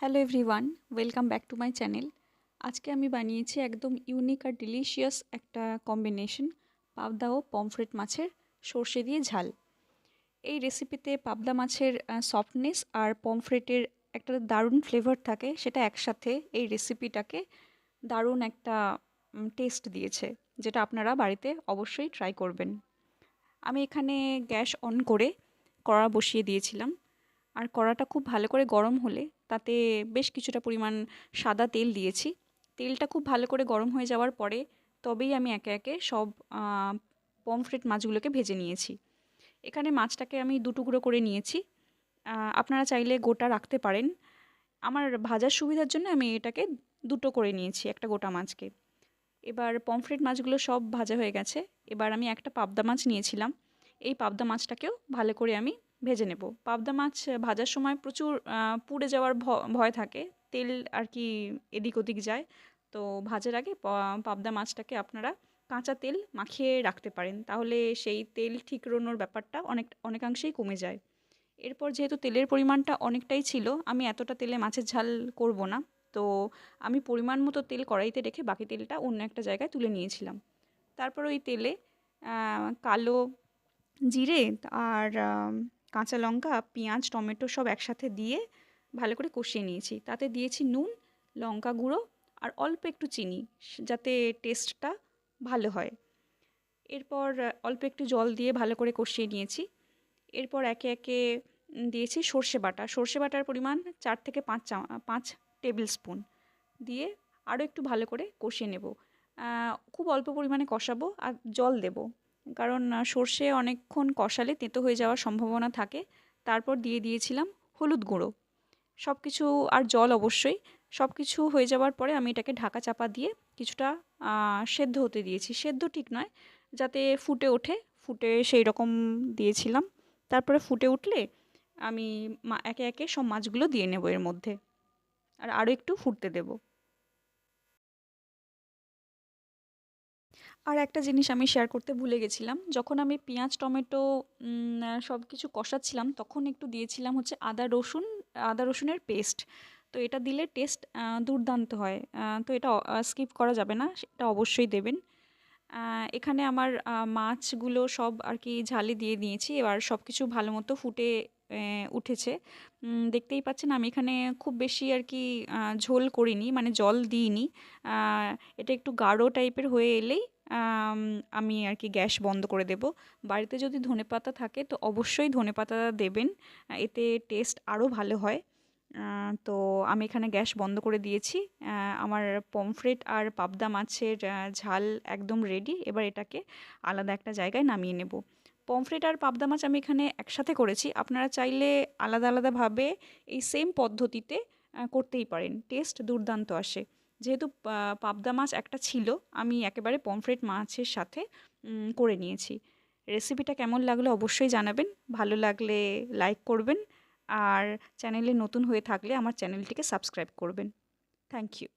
Hello everyone welcome back to my channel আজকে আমি বানিয়েছি একদম ইউনিক আর ডিলিশিয়াস একটা কম্বিনেশন পাবদা ও পমফ্রেট মাছের সর্ষে দিয়ে ঝাল। এই রেসিপিতে পাবদা মাছের সফটনেস আর পমফ্রেটের একটা দারুণ ফ্লেভার থাকে, সেটা একসাথে এই রেসিপিটাকে দারুণ একটা টেস্ট দিয়েছে, যেটা আপনারা বাড়িতে অবশ্যই ট্রাই করবেন। আমি এখানে গ্যাস অন করে কড়া বসিয়ে দিয়েছিলাম। আর কড়াটা খুব ভালো করে গরম হলে তাতে বেশ কিছুটা পরিমাণ সাদা তেল দিয়েছি। তেলটা খুব ভালো করে গরম হয়ে যাওয়ার পরে তবেই আমি একে একে সব পমফ্রেট মাছগুলোকে ভেজে নিয়েছি। এখানে মাছটাকে আমি দুটুকরো করে নিয়েছি। আপনারা চাইলে গোটা রাখতে পারেন। আমার ভাজার সুবিধার জন্য আমি এটাকে দুটো করে নিয়েছি, একটা গোটা মাছকে। এবার পমফ্রেট মাছগুলো সব ভাজা হয়ে গেছে। এবার আমি একটা পাবদা মাছ নিয়েছিলাম। এই পাবদা মাছটাকেও ভালো করে আমি ভেজে নেব। পাবদা মাছ ভাজার সময় প্রচুর পুড়ে যাওয়ার ভয় থাকে। তেল আর কি এদিক ওদিক যায়। তো ভাজার আগে পাবদা মাছটাকে আপনারা কাঁচা তেল মাখিয়ে রাখতে পারেন। তাহলে সেই তেল ঠিকরোনোর ব্যাপারটা অনেক, অনেকাংশেই কমে যায়। এরপর যেহেতু তেলের পরিমাণটা অনেকটাই ছিল, আমি এতটা তেলে মাছের ঝাল করব না। তো আমি পরিমাণ মতো তেল কড়াইতে রেখে বাকি তেলটা অন্য একটা জায়গায় তুলে নিয়েছিলাম। তারপর ওই তেলে কালো জিরে আর কাঁচা লঙ্কা, পেঁয়াজ, টমেটো সব একসাথে দিয়ে ভালো করে কষিয়ে নিয়েছি। তাতে দিয়েছি নুন, লঙ্কা গুঁড়ো আর অল্প একটু চিনি যাতে টেস্টটা ভালো হয়। এরপর অল্প একটু জল দিয়ে ভালো করে কষিয়ে নিয়েছি। এরপর একে একে দিয়েছি সর্ষে বাটা। সর্ষে বাটার পরিমাণ চার থেকে পাঁচ চা পাঁচ টেবিল স্পুন দিয়ে আরও একটু ভালো করে কষিয়ে নেব। খুব অল্প পরিমাণে কষাবো আর জল দেব। কারণ সর্ষে অনেকক্ষণ কষালে তেঁতো হয়ে যাওয়ার সম্ভাবনা থাকে। তারপর দিয়ে দিয়েছিলাম হলুদ গুঁড়ো। সব কিছু আর জল অবশ্যই। সব কিছু হয়ে যাওয়ার পরে আমি এটাকে ঢাকা চাপা দিয়ে কিছুটা সেদ্ধ হতে দিয়েছি। সেদ্ধ ঠিক নয়, যাতে ফুটে ওঠে। ফুটে সেই রকম দিয়েছিলাম। তারপরে ফুটে উঠলে আমি একে একে সব মাছগুলো দিয়ে নেব এর মধ্যে। আর আরও একটু ফুটতে দেবো। আর একটা জিনিস আমি শেয়ার করতে ভুলে গেছিলাম। যখন আমি পেঁয়াজ, টমেটো সব কিছু কষাচ্ছিলাম, তখন একটু দিয়েছিলাম হচ্ছে আদা, রসুন, আদা, রসুনের পেস্ট তো এটা দিলে টেস্ট দুর্দান্ত হয়। তো এটা স্কিপ করা যাবে না, সেটা অবশ্যই দেবেন। এখানে আমার মাছগুলো সব আর কি ঝালে দিয়ে দিয়েছি। এবার সব কিছু ভালো মতো ফুটে উঠেছে। দেখতেই পাচ্ছেন আমি এখানে খুব বেশি আর কি ঝোল করিনি মানে জল দিইনি। এটা একটু গাঢ় টাইপের হয়ে এলেই আমি আর কি গ্যাস বন্ধ করে দেব। বাড়িতে যদি ধনেপাতা থাকে তো অবশ্যই ধনেপাতা দেবেন। এতে টেস্ট আরও ভালো হয়। তো আমি এখানে গ্যাস বন্ধ করে দিয়েছি। আমার পমফ্রেট আর পাবদা মাছের ঝাল একদম রেডি এবার এটাকে আলাদা একটা জায়গায় নামিয়ে নেব। পমফ্রেট আর পাবদা মাছ আমি এখানে একসাথে করেছি। আপনারা চাইলে আলাদা আলাদাভাবে এই সেম পদ্ধতিতে করতেই পারেন। টেস্ট দুর্দান্ত আসে। যেহেতু পাবদা মাছ একটা ছিল, আমি একেবারে পমফ্রেট মাছের সাথে করে নিয়েছি। রেসিপিটা কেমন লাগল অবশ্যই জানাবেন। ভালো লাগলে লাইক করবেন। আর চ্যানেলে নতুন হয়ে থাকলে আমার চ্যানেলটিকে সাবস্ক্রাইব করবেন। Thank you.